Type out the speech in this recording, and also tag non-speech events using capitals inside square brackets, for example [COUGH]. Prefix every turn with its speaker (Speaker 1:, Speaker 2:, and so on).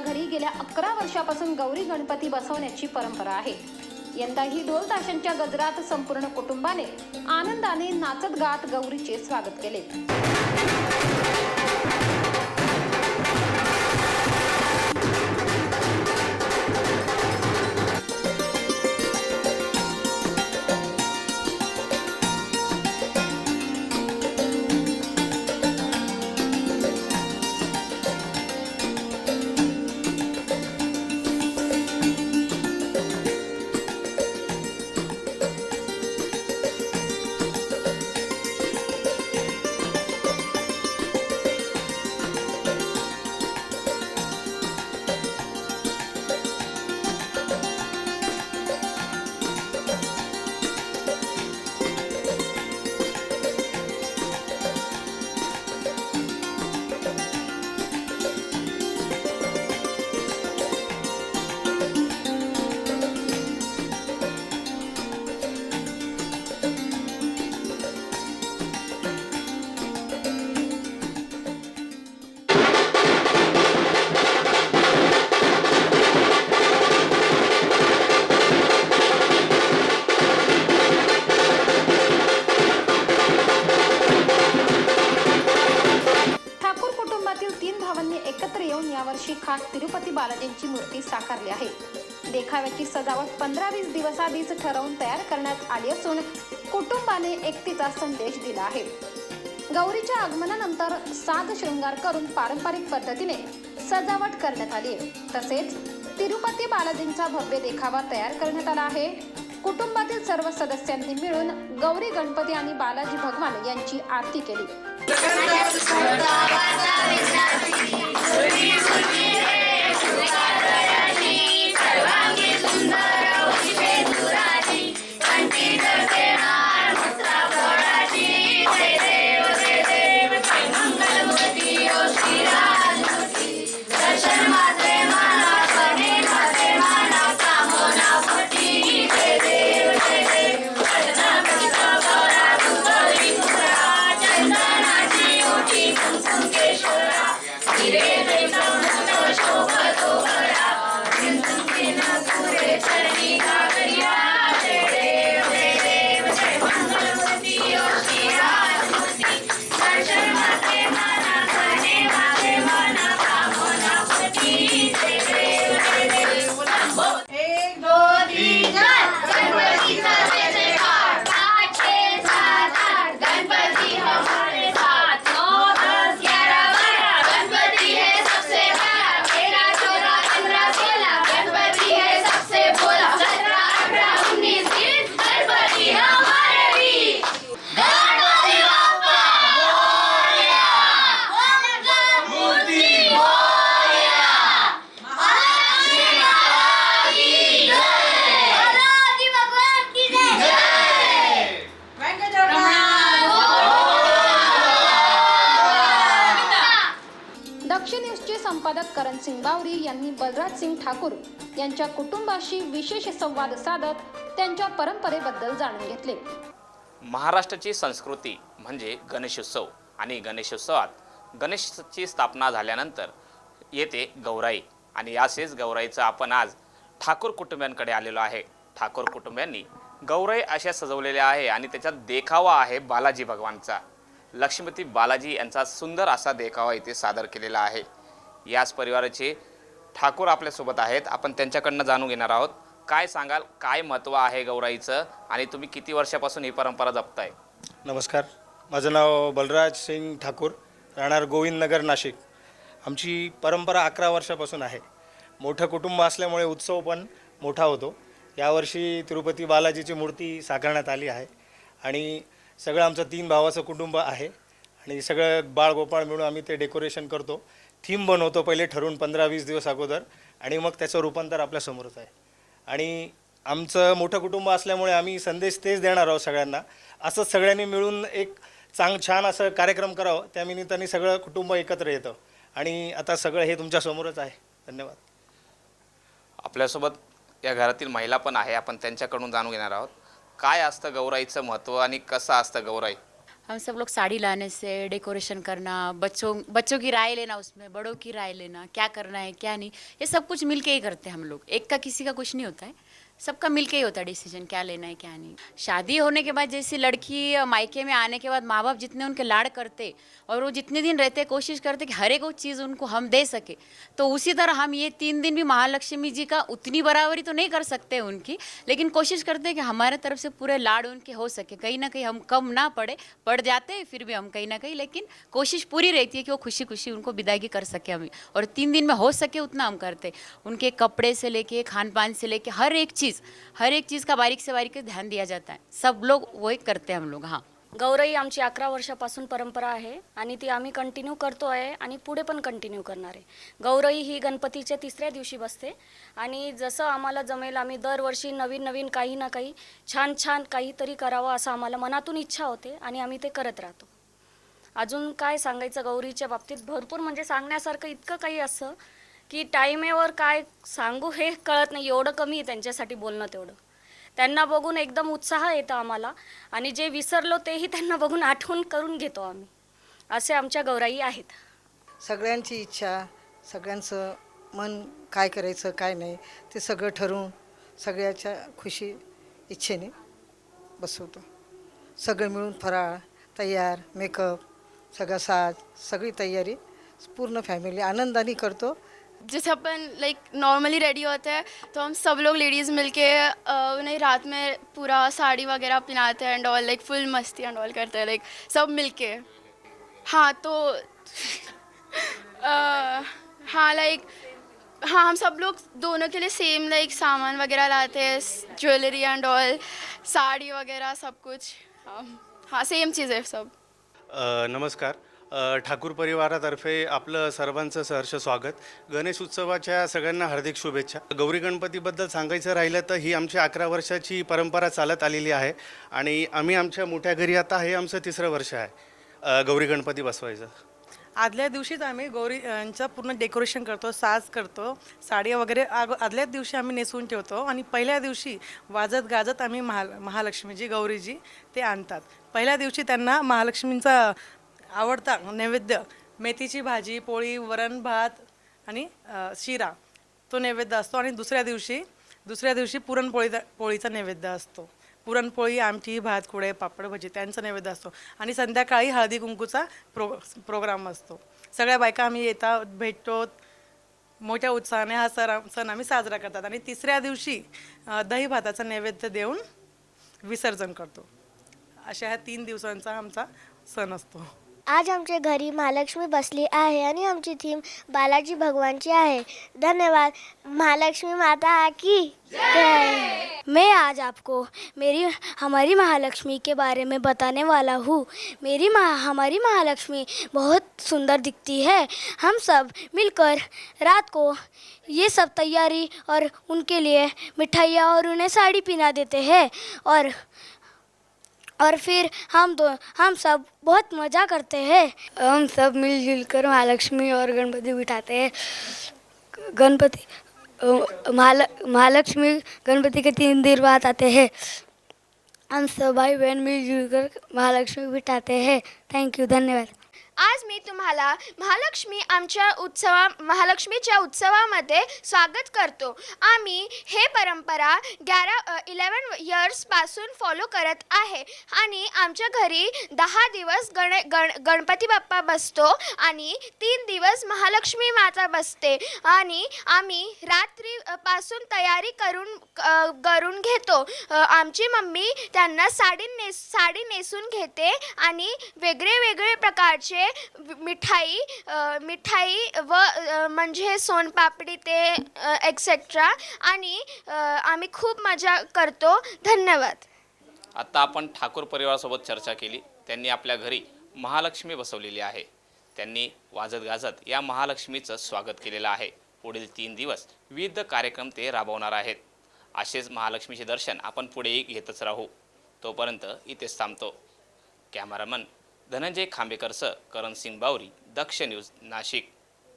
Speaker 1: यांच्या घरी गेल्या अकरा वर्षापासून गौरी गणपती बसवण्याची परंपरा आहे. यंदाही ढोल ताशांच्या गजरात संपूर्ण कुटुंबाने आनंदाने नाचत गात गौरीचे स्वागत केले. यावर्षी खास तिरुपती बालाजींची मूर्ती साकारली आहे. देखाव्याची सजावट पंधरा वीस दिवस आधीच ठरवून तयार करण्यात आली असून कुटुंबाने एकतीचा संदेश दिला आहे. गौरीच्या आगमनानंतर साज शृंगार करून पारंपरिक पद्धतीने सजावट करण्यात आली तसेच तिरुपती बालाजींचा भव्य देखावा तयार करण्यात आला आहे. कुटुंबातील सर्व सदस्यांनी मिळून गौरी गणपती आणि बालाजी भगवान यांची आरती केली. सिंग बावरी यांनी बलराज सिंग ठाकूर यांच्या कुटुंबाशी विशेष संवाद साधत त्यांच्या परंपरेबद्दल जाणून घेतले.
Speaker 2: महाराष्ट्राची संस्कृती म्हणजे गणेशोत्सव आणि गणेशोत्सवात गणेशची स्थापना झाल्यानंतर येते गौराई आणि यासेच गौराईचं आपण आज ठाकूर कुटुंबियांकडे आलेलो आहे. ठाकूर कुटुंबियांनी गौराई अशा सजवलेल्या आहे आणि त्याच्यात देखावा आहे बालाजी भगवानचा. लक्ष्मीपती बालाजी यांचा सुंदर असा देखावा इथे सादर केलेला आहे. याच परिवाराचे ठाकूर आपल्यासोबत आहेत. आपण त्यांच्याकडनं जाणून घेणार आहोत. काय सांगाल? काय महत्त्व आहे गौराईचं? आणि तुम्ही किती वर्षापासून ही परंपरा जपताय?
Speaker 3: नमस्कार. माझं नाव बलराज सिंग ठाकूर. राहणार गोविंदनगर नाशिक. आमची परंपरा अकरा वर्षापासून आहे. मोठं कुटुंब असल्यामुळे उत्सव पण मोठा होतो. यावर्षी तिरुपती बालाजीची मूर्ती साकारण्यात आली आहे. आणि सगळं आमचं तीन भावाचं कुटुंब आहे. आणि सगळं बाळ गोपाळ मिळून आम्ही ते डेकोरेशन करतो. थीम बनवतो पहिले ठरवून पंधरा वीस दिवस अगोदर आणि मग त्याचं रूपांतर आपल्यासमोरच आहे. आणि आमचं मोठं कुटुंब असल्यामुळे आम्ही संदेश तेच देणार आहोत सगळ्यांना. असंच सगळ्यांनी मिळून एक चांग छान असं कार्यक्रम करावं त्या निमित्ताने सगळं कुटुंब एकत्र येतं. आणि आता सगळं हे तुमच्यासमोरच आहे. धन्यवाद.
Speaker 2: आपल्यासोबत या घरातील महिला पण आहे. आपण त्यांच्याकडून जाणून घेणार आहोत. काय असतं गौराईचं महत्त्व आणि कसं असतं गौराई?
Speaker 4: हम सब लोग साड़ी लाने से डेकोरेशन करना बच्चों बच्चों की राय लेना उसमें बड़ों की राय लेना क्या करना है क्या नहीं ये सब कुछ मिल के ही करते हैं हम लोग। एक का किसी का कुछ नहीं होता है। सबका मिल के ही होता है डिसीज़न क्या लेना है, क्या नहीं। शादी होने के बाद जैसे लड़की मायके में आने के बाद माँ बाप जितने उनके लाड़ करते और वो जितने दिन रहते, कोशिश करते कि हर एक वो चीज़ उनको हम दे सके तो उसी तरह हम ये तीन दिन भी महालक्ष्मी जी का उतनी बराबरी तो नहीं कर सकते उनकी, लेकिन कोशिश करते कि हमारे तरफ़ से पूरे लाड़ उनके हो सके। कहीं ना कहीं हम कम ना पड़े, पड़ जाते फिर भी हम कहीं ना कहीं, लेकिन कोशिश पूरी रहती है कि वो खुशी खुशी उनको विदाई कर सके हमें। और तीन दिन में हो सके उतना हम करते। उनके कपड़े से लेके खान पान से लेके, हर एक चीज़ हर एक चीज़ का बारीक से बारीक ध्यान दिया जाता है। सब लोग वही करते हैं हम लोग हाँ।
Speaker 5: गौरई आमची अकरा वर्षापासून परंपरा आहे आणि ती आम्ही कंटिन्यू करतो आहे आणि पुढे पण कंटिन्यू करणार आहे. गौरई ही गणपतीच्या तिसऱ्या दिवशी बसते आणि जसं आम्हाला जमेल आम्ही दरवर्षी नवीन नवीन काही ना काही छान छान काहीतरी करावं असं आम्हाला मनातून इच्छा होते आणि आम्ही ते करत राहतो. अजून काय सांगायचं गौरीच्या बाबतीत? भरपूर म्हणजे सांगण्यासारखं इतकं काही असं की टाईमेवर काय सांगू हे कळत नाही. एवढं कमी आहे त्यांच्यासाठी बोलणं तेवढं. त्यांना बघून एकदम उत्साह येतो आम्हाला. आणि जे विसरलो तेही त्यांना बघून आठवण करून घेतो आम्ही. असे आमच्या गौराई आहेत.
Speaker 6: सगळ्यांची इच्छा सगळ्यांचं मन काय करायचं काय नाही ते सगळं ठरवून सगळ्याच्या खुशी इच्छेने बसवतो. सगळं मिळून फराळ तयार मेकअप सगळा साज सगळी तयारी पूर्ण फॅमिली आनंदाने करतो.
Speaker 7: जैसे अपन लाइक नॉर्मली रेडी होते हैं तो हम सब लोग लेडीज़ मिलके उन्हें रात में पूरा साड़ी वगैरह पहनाते हैं एंड ऑल लाइक फुल मस्ती एंड ऑल करते हैं लाइक सब मिलके। हाँ तो [LAUGHS] अ, हाँ लाइक हाँ हम सब लोग दोनों के लिए सेम लाइक सामान वगैरह लाते हैं ज्वेलरी एंड ऑल साड़ी वगैरह सब कुछ। हाँ हाँ सेम चीज़ है सब।
Speaker 8: अ, नमस्कार। ठाकूर परिवारातर्फे आपलं सर्वांचं सहर्ष स्वागत. गणेश उत्सवाच्या सगळ्यांना हार्दिक शुभेच्छा. गौरी गणपतीबद्दल सांगायचं राहिलं तर ही आमची अकरा वर्षाची परंपरा चालत आलेली आहे आणि आम्ही आमच्या मोठ्या घरी आता हे आमचं तिसरं वर्ष आहे. गौरी गणपती बसवायचं.
Speaker 9: आदल्या दिवशीच आम्ही गौरी यांचं पूर्ण डेकोरेशन करतो साज करतो साड्या वगैरे आग आदल्याच दिवशी आम्ही नेसून ठेवतो आणि पहिल्या दिवशी वाजत गाजत आम्ही महा महालक्ष्मीजी गौरीजी ते आणतात. पहिल्या दिवशी त्यांना महालक्ष्मींचा आवडता नैवेद्य मेथीची भाजी पोळी वरण भात आणि शिरा तो नैवेद्य असतो. आणि दुसऱ्या दिवशी दुसऱ्या दिवशी पुरणपोळी पोळीचा नैवेद्य असतो. पुरणपोळी आमटी भात कुडे पापड भजी त्यांचा नैवेद्य असतो. आणि संध्याकाळी हळदी कुंकूचा प्रो प्रोग्राम असतो. सगळ्या बायका आम्ही येतात भेटतो. मोठ्या उत्साहाने हा सर सण आम्ही साजरा करतात. आणि तिसऱ्या दिवशी दही भाताचा नैवेद्य देऊन विसर्जन करतो. अशा ह्या तीन दिवसांचा आमचा सण असतो.
Speaker 10: आज आमच्या घरी महालक्ष्मी बसली आहे आणि आमची थीम बालाजी भगवानची आहे. धन्यवाद. महालक्ष्मी माता की जय. मैं आज आपको मेरी, हमारी महालक्ष्मी के बारे में बताने वाला हूँ। मेरी महा, हमारी महालक्ष्मी बहुत सुंदर दिखती है। हम सब मिलकर रात को ये सब तैयारी और उनके लिए मिठाइयाँ और उन्हें साड़ी पहना देते हैं। और और फिर हम दो हम सब बहुत मज़ा करते हैं। हम सब मिलजुल कर महालक्ष्मी और गणपति बिठाते हैं। गणपति महाल महालक्ष्मी गणपति के तीन दिन बाद आते हैं। हम सब भाई बहन मिलजुल कर महालक्ष्मी बिठाते हैं। थैंक यू धन्यवाद।
Speaker 11: आज मी तुम्हाला महालक्ष्मी आमच्या उत्सवा महालक्ष्मीच्या उत्सवामध्ये स्वागत करतो. आम्ही हे परंपरा ग्यारा इलेवन इयर्सपासून फॉलो करत आहे. आणि आमच्या घरी दहा दिवस गण गण गणपती बाप्पा बसतो आणि तीन दिवस महालक्ष्मी माता बसते. आणि आम्ही रात्री पासून तयारी करून करून घेतो. आमची मम्मी त्यांना साडी नेस साडी नेसून घेते आणि वेगळे वेगळे प्रकारचे मिठाई मिठाई व म्हणजे सोनपापडी ते एक्सेट्रा आणि आम्ही खूप मजा करतो. धन्यवाद.
Speaker 2: आत्ता आपण ठाकूर परिवारासोबत चर्चा केली. त्यांनी आपल्या घरी महालक्ष्मी बसवलेली आहे. त्यांनी वाजत गाजत या महालक्ष्मीचं स्वागत केलेलं आहे. पुढील तीन दिवस विविध कार्यक्रम ते राबवणार आहेत. असेच महालक्ष्मीचे दर्शन आपण पुढेही घेतच राहू. तोपर्यंत इथेच थांबतो. कॅमेरामन धनंजय खांबेकरसह करण सिंग बावरी दक्ष न्यूज नाशिक.